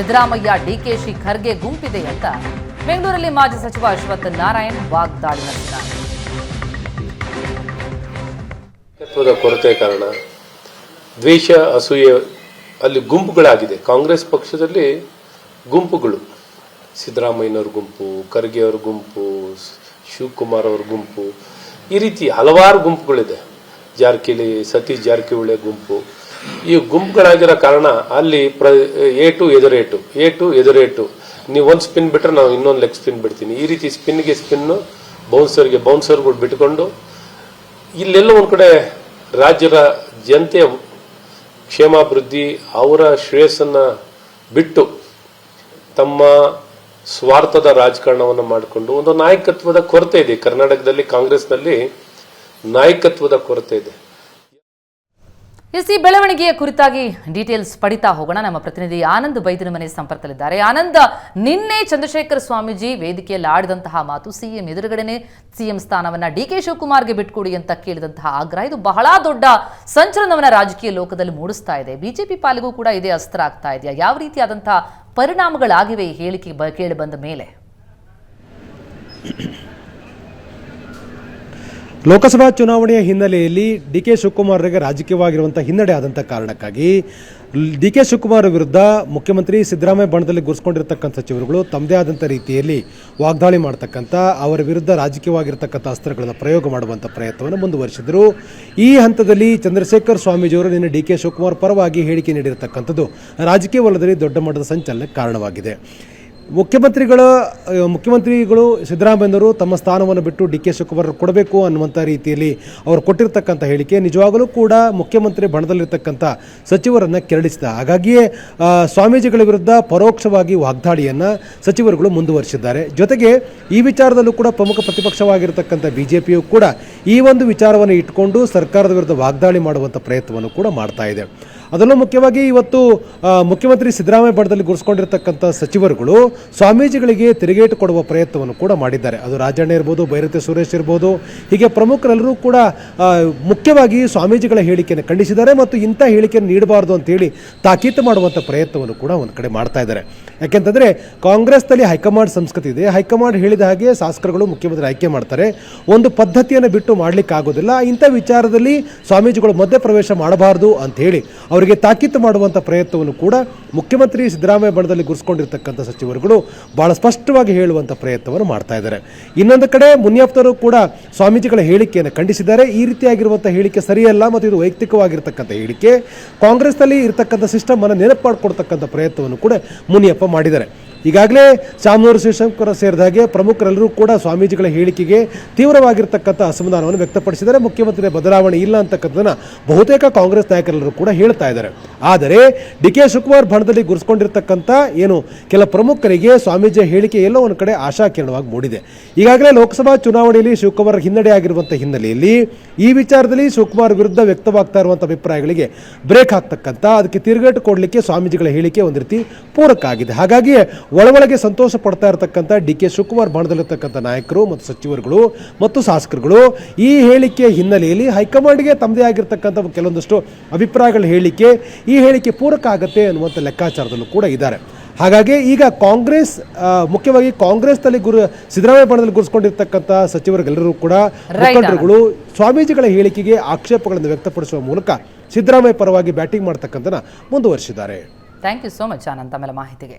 ಸಿದ್ದರಾಮಯ್ಯ ಡಿಕೆಶಿ ಖರ್ಗೆ ಗುಂಪಿದೆ ಅಂತ ಬೆಂಗಳೂರಲ್ಲಿ ಮಾಜಿ ಸಚಿವ ಅಶ್ವಥ್ ನಾರಾಯಣ್ ವಾಗ್ದಾಳಿ ನಾಯಕತ್ವದ ಕೊರತೆ ಕಾರಣ ದ್ವೇಷ, ಅಸೂಯೆ ಅಲ್ಲಿ ಗುಂಪುಗಳಾಗಿದೆ. ಕಾಂಗ್ರೆಸ್ ಪಕ್ಷದಲ್ಲಿ ಗುಂಪುಗಳು. ಸಿದ್ದರಾಮಯ್ಯನವ್ರ ಗುಂಪು ಖರ್ಗೆ ಅವ್ರ ಗುಂಪು, ಶಿವಕುಮಾರ್ ಅವ್ರ ಗುಂಪು, ಈ ರೀತಿ ಹಲವಾರು ಗುಂಪುಗಳಿದೆ. ಜಾರಕಿಹೊಳಿ, ಸತೀಶ್ ಜಾರಕಿಹೊಳಿ ಗುಂಪು. ಈ ಗುಂಪುಗಳಾಗಿರೋ ಕಾರಣ ಅಲ್ಲಿ ಪ್ರ ಟು ಎದುರೇಟು ಎ ಟು ಎದುರೇಟು ನೀವು ಒಂದು ಸ್ಪಿನ್ ಬಿಟ್ಟರೆ ನಾವು ಇನ್ನೊಂದು ಲೆಗ್ ಸ್ಪಿನ್ ಬಿಡ್ತೀನಿ. ಈ ರೀತಿ ಸ್ಪಿನ್ಗೆ ಸ್ಪಿನ್ನು ಬೌನ್ಸರ್ಗೆ ಬೌನ್ಸರ್ಗಳು ಬಿಟ್ಕೊಂಡು ಇಲ್ಲೆಲ್ಲ ಒಂದು ಕಡೆ ರಾಜ್ಯದ ಜನತೆಯ ಕ್ಷೇಮಾಭಿವೃದ್ಧಿ, ಅವರ ಶ್ರೇಯಸ್ಸನ್ನು ಬಿಟ್ಟು ತಮ್ಮ ಸ್ವಾರ್ಥದ ರಾಜಕಾರಣವನ್ನು ಮಾಡಿಕೊಂಡು ಒಂದು ನಾಯಕತ್ವದ ಕೊರತೆ ಇದೆ. ಕರ್ನಾಟಕದಲ್ಲಿ ಕಾಂಗ್ರೆಸ್ನಲ್ಲಿ ನಾಯಕತ್ವದ ಕೊರತೆ ಇದೆ. ಎಸ್, ಈ ಬೆಳವಣಿಗೆಯ ಕುರಿತಾಗಿ ಡೀಟೇಲ್ಸ್ ಪಡಿತಾ ಹೋಗೋಣ. ನಮ್ಮ ಪ್ರತಿನಿಧಿ ಆನಂದ್ ಬೈದಿನ ಮನೆ ಸಂಪರ್ಕದಲ್ಲಿದ್ದಾರೆ. ಆನಂದ್, ನಿನ್ನೆ ಚಂದ್ರಶೇಖರ್ ಸ್ವಾಮೀಜಿ ವೇದಿಕೆಯಲ್ಲಿ ಆಡಿದಂತಹ ಮಾತು ಸಿಎಂ ಎದುರುಗಡೆನೆ ಸಿಎಂ ಸ್ಥಾನವನ್ನ ಡಿ ಕೆ ಶಿವಕುಮಾರ್ಗೆ ಬಿಟ್ಕೊಡಿ ಅಂತ ಕೇಳಿದಂತಹ ಆಗ್ರಹ. ಇದು ಬಹಳ ದೊಡ್ಡ ಸಂಚಲನವನ್ನ ರಾಜಕೀಯ ಲೋಕದಲ್ಲಿ ಮೂಡಿಸ್ತಾ ಇದೆ. ಬಿಜೆಪಿ ಪಾಲಿಗೂ ಕೂಡ ಇದೇ ಅಸ್ತ್ರ ಆಗ್ತಾ ಇದೆಯಾ? ಯಾವ ರೀತಿಯಾದಂತಹ ಪರಿಣಾಮಗಳಾಗಿವೆ ಈ ಹೇಳಿಕೆ ಕೇಳಿ ಬಂದ ಮೇಲೆ? ಲೋಕಸಭಾ ಚುನಾವಣೆಯ ಹಿನ್ನೆಲೆಯಲ್ಲಿ ಡಿ ಕೆ ಶಿವಕುಮಾರ್ ಅವರಿಗೆ ರಾಜಕೀಯವಾಗಿರುವಂಥ ಹಿನ್ನಡೆ ಆದಂಥ ಕಾರಣಕ್ಕಾಗಿ ಡಿ ಕೆ ಶಿವಕುಮಾರ್ ವಿರುದ್ಧ ಮುಖ್ಯಮಂತ್ರಿ ಸಿದ್ದರಾಮಯ್ಯ ಬಣದಲ್ಲಿ ಗುರ್ಸ್ಕೊಂಡಿರ್ತಕ್ಕಂಥ ಸಚಿವರುಗಳು ತಮ್ಮದೇ ಆದಂಥ ರೀತಿಯಲ್ಲಿ ವಾಗ್ದಾಳಿ ಮಾಡ್ತಕ್ಕಂಥ, ಅವರ ವಿರುದ್ಧ ರಾಜಕೀಯವಾಗಿರ್ತಕ್ಕಂಥ ಅಸ್ತ್ರಗಳನ್ನು ಪ್ರಯೋಗ ಮಾಡುವಂಥ ಪ್ರಯತ್ನವನ್ನು ಮುಂದುವರಿಸಿದರು. ಈ ಹಂತದಲ್ಲಿ ಚಂದ್ರಶೇಖರ್ ಸ್ವಾಮೀಜಿಯವರು ನಿನ್ನೆ ಡಿ ಕೆ ಶಿವಕುಮಾರ್ ಪರವಾಗಿ ಹೇಳಿಕೆ ನೀಡಿರತಕ್ಕಂಥದ್ದು ರಾಜಕೀಯ ವಲಯದಲ್ಲಿ ದೊಡ್ಡ ಮಟ್ಟದ ಸಂಚಲನಕ್ಕೆ ಕಾರಣವಾಗಿದೆ. ಮುಖ್ಯಮಂತ್ರಿಗಳ ಮುಖ್ಯಮಂತ್ರಿಗಳು ಸಿದ್ದರಾಮಯ್ಯನವರು ತಮ್ಮ ಸ್ಥಾನವನ್ನು ಬಿಟ್ಟು ಡಿ ಕೆ ಶಿವಕುಮಾರ್ ಕೊಡಬೇಕು ಅನ್ನುವಂಥ ರೀತಿಯಲ್ಲಿ ಅವರು ಕೊಟ್ಟಿರ್ತಕ್ಕಂಥ ಹೇಳಿಕೆ ನಿಜವಾಗಲೂ ಕೂಡ ಮುಖ್ಯಮಂತ್ರಿ ಬಣದಲ್ಲಿರ್ತಕ್ಕಂಥ ಸಚಿವರನ್ನು ಕೆರಳಿಸಿದ. ಹಾಗಾಗಿಯೇ ಸ್ವಾಮೀಜಿಗಳ ವಿರುದ್ಧ ಪರೋಕ್ಷವಾಗಿ ವಾಗ್ದಾಳಿಯನ್ನು ಸಚಿವರುಗಳು ಮುಂದುವರಿಸಿದ್ದಾರೆ. ಜೊತೆಗೆ ಈ ವಿಚಾರದಲ್ಲೂ ಕೂಡ ಪ್ರಮುಖ ಪ್ರತಿಪಕ್ಷವಾಗಿರ್ತಕ್ಕಂಥ ಬಿ ಜೆ ಪಿಯು ಕೂಡ ಈ ಒಂದು ವಿಚಾರವನ್ನು ಇಟ್ಕೊಂಡು ಸರ್ಕಾರದ ವಿರುದ್ಧ ವಾಗ್ದಾಳಿ ಮಾಡುವಂಥ ಪ್ರಯತ್ನವನ್ನು ಕೂಡ ಮಾಡ್ತಾ ಇದೆ. ಅದರಲ್ಲೂ ಮುಖ್ಯವಾಗಿ ಇವತ್ತು ಮುಖ್ಯಮಂತ್ರಿ ಸಿದ್ದರಾಮಯ್ಯ ಬಣದಲ್ಲಿ ಗುರುಸ್ಕೊಂಡಿರ್ತಕ್ಕಂಥ ಸಚಿವರುಗಳು ಸ್ವಾಮೀಜಿಗಳಿಗೆ ತಿರುಗೇಟು ಕೊಡುವ ಪ್ರಯತ್ನವನ್ನು ಕೂಡ ಮಾಡಿದ್ದಾರೆ. ಅದು ರಾಜಣ್ಣ ಇರ್ಬೋದು ಬೈರತಿ ಸುರೇಶ್ ಇರ್ಬೋದು, ಹೀಗೆ ಪ್ರಮುಖರೆಲ್ಲರೂ ಕೂಡ ಮುಖ್ಯವಾಗಿ ಸ್ವಾಮೀಜಿಗಳ ಹೇಳಿಕೆಯನ್ನು ಖಂಡಿಸಿದ್ದಾರೆ ಮತ್ತು ಇಂಥ ಹೇಳಿಕೆಯನ್ನು ನೀಡಬಾರ್ದು ಅಂತೇಳಿ ತಾಕೀತು ಮಾಡುವಂಥ ಪ್ರಯತ್ನವನ್ನು ಕೂಡ ಒಂದು ಕಡೆ ಮಾಡ್ತಾ ಇದ್ದಾರೆ. ಯಾಕೆಂತಂದರೆ ಕಾಂಗ್ರೆಸ್ನಲ್ಲಿ ಹೈಕಮಾಂಡ್ ಸಂಸ್ಕೃತಿ ಇದೆ. ಹೈಕಮಾಂಡ್ ಹೇಳಿದ ಹಾಗೆ ಶಾಸಕರುಗಳು, ಮುಖ್ಯಮಂತ್ರಿ ಆಯ್ಕೆ ಮಾಡ್ತಾರೆ. ಒಂದು ಪದ್ಧತಿಯನ್ನು ಬಿಟ್ಟು ಮಾಡಲಿಕ್ಕೆ ಆಗೋದಿಲ್ಲ ಇಂಥ ವಿಚಾರದಲ್ಲಿ ಸ್ವಾಮೀಜಿಗಳು ಮಧ್ಯ ಪ್ರವೇಶ ಮಾಡಬಾರದು ಅಂತ ಹೇಳಿ ಅವರಿಗೆ ತಾಕೀತು ಮಾಡುವಂಥ ಪ್ರಯತ್ನವನ್ನು ಕೂಡ ಮುಖ್ಯಮಂತ್ರಿ ಸಿದ್ದರಾಮಯ್ಯ ಬಣದಲ್ಲಿ ಗುರುಸ್ಕೊಂಡಿರ್ತಕ್ಕಂಥ ಸಚಿವರುಗಳು ಬಹಳ ಸ್ಪಷ್ಟವಾಗಿ ಹೇಳುವಂಥ ಪ್ರಯತ್ನವನ್ನು ಮಾಡ್ತಾ ಇದ್ದಾರೆ. ಇನ್ನೊಂದು ಕಡೆ ಮುನಿಯಪ್ಪನವರು ಕೂಡ ಸ್ವಾಮೀಜಿಗಳ ಹೇಳಿಕೆಯನ್ನು ಖಂಡಿಸಿದ್ದಾರೆ. ಈ ರೀತಿಯಾಗಿರುವಂಥ ಹೇಳಿಕೆ ಸರಿಯಲ್ಲ ಮತ್ತು ಇದು ವೈಯಕ್ತಿಕವಾಗಿರ್ತಕ್ಕಂಥ ಹೇಳಿಕೆ. ಕಾಂಗ್ರೆಸ್ನಲ್ಲಿ ಇರತಕ್ಕಂಥ ಸಿಸ್ಟಮ್ ಅನ್ನು ನೆನಪು ಮಾಡಿಕೊಡ್ತಕ್ಕಂಥ ಪ್ರಯತ್ನವನ್ನು ಕೂಡ ಮುನಿಯಪ್ಪ ಮಾಡಿದ್ದಾರೆ. ಈಗಾಗಲೇ ಶಾಮನೂರು ಶಿವಶಂಕರ ಸೇರಿದ ಹಾಗೆ ಪ್ರಮುಖರೆಲ್ಲರೂ ಕೂಡ ಸ್ವಾಮೀಜಿಗಳ ಹೇಳಿಕೆಗೆ ತೀವ್ರವಾಗಿರ್ತಕ್ಕಂಥ ಅಸಮಾಧಾನವನ್ನು ವ್ಯಕ್ತಪಡಿಸಿದರೆ ಮುಖ್ಯಮಂತ್ರಿ ಬದಲಾವಣೆ ಇಲ್ಲ ಅಂತಕ್ಕಂಥದ್ದನ್ನು ಬಹುತೇಕ ಕಾಂಗ್ರೆಸ್ ನಾಯಕರೆಲ್ಲರೂ ಕೂಡ ಹೇಳ್ತಾ ಇದ್ದಾರೆ. ಆದರೆ ಡಿ ಕೆ ಶಿವಕುಮಾರ್ ಬಣದಲ್ಲಿ ಗುರುಸ್ಕೊಂಡಿರ್ತಕ್ಕಂಥ ಏನು ಕೆಲ ಪ್ರಮುಖರಿಗೆ ಸ್ವಾಮೀಜಿಯ ಹೇಳಿಕೆ ಎಲ್ಲೋ ಒಂದು ಕಡೆ ಆಶಾಕಿರಣವಾಗಿ ಮೂಡಿದೆ. ಈಗಾಗಲೇ ಲೋಕಸಭಾ ಚುನಾವಣೆಯಲ್ಲಿ ಶಿವಕುಮಾರ್ ಹಿನ್ನಡೆ ಆಗಿರುವಂಥ ಹಿನ್ನೆಲೆಯಲ್ಲಿ ಈ ವಿಚಾರದಲ್ಲಿ ಶಿವಕುಮಾರ್ ವಿರುದ್ಧ ವ್ಯಕ್ತವಾಗ್ತಾ ಇರುವಂಥ ಅಭಿಪ್ರಾಯಗಳಿಗೆ ಬ್ರೇಕ್ ಹಾಕ್ತಕ್ಕಂಥ, ಅದಕ್ಕೆ ತಿರುಗೇಟು ಕೊಡಲಿಕ್ಕೆ ಸ್ವಾಮೀಜಿಗಳ ಹೇಳಿಕೆ ಒಂದು ರೀತಿ ಪೂರಕ ಆಗಿದೆ. ಹಾಗಾಗಿ ಒಳಗೊಳಗೆ ಸಂತೋಷ ಪಡ್ತಾ ಇರತಕ್ಕಂಥ ಡಿ ಕೆ ಶಿವಕುಮಾರ್ ಬಣದಲ್ಲಿರ್ತಕ್ಕಂಥ ನಾಯಕರು ಮತ್ತು ಸಚಿವರುಗಳು ಮತ್ತು ಶಾಸಕರುಗಳು ಈ ಹೇಳಿಕೆಯ ಹಿನ್ನೆಲೆಯಲ್ಲಿ ಹೈಕಮಾಂಡ್ಗೆ ತಮ್ಮದೇ ಆಗಿರ್ತಕ್ಕಂಥ ಕೆಲವೊಂದಷ್ಟು ಅಭಿಪ್ರಾಯಗಳ ಹೇಳಿಕೆ ಈ ಹೇಳಿಕೆ ಪೂರಕ ಆಗತ್ತೆ ಅನ್ನುವಂಥ ಲೆಕ್ಕಾಚಾರದಲ್ಲೂ ಕೂಡ ಇದ್ದಾರೆ. ಹಾಗಾಗಿ ಈಗ ಕಾಂಗ್ರೆಸ್ ಮುಖ್ಯವಾಗಿ ಕಾಂಗ್ರೆಸ್ನಲ್ಲಿ ಗುರು ಸಿದ್ದರಾಮಯ್ಯ ಬಣದಲ್ಲಿ ಗುರುಸ್ಕೊಂಡಿರ್ತಕ್ಕಂಥ ಸಚಿವರುಗಳೆಲ್ಲರೂ ಕೂಡ ಮುಖಂಡರುಗಳು ಸ್ವಾಮೀಜಿಗಳ ಹೇಳಿಕೆಗೆ ಆಕ್ಷೇಪಗಳನ್ನು ವ್ಯಕ್ತಪಡಿಸುವ ಮೂಲಕ ಸಿದ್ದರಾಮಯ್ಯ ಪರವಾಗಿ ಬ್ಯಾಟಿಂಗ್ ಮಾಡತಕ್ಕಂಥ ಮುಂದುವರಿಸಿದ್ದಾರೆ. Thank you so much Anand ತಮ್ಮೆಲ್ಲ ಮಾಹಿತಿಗೆ.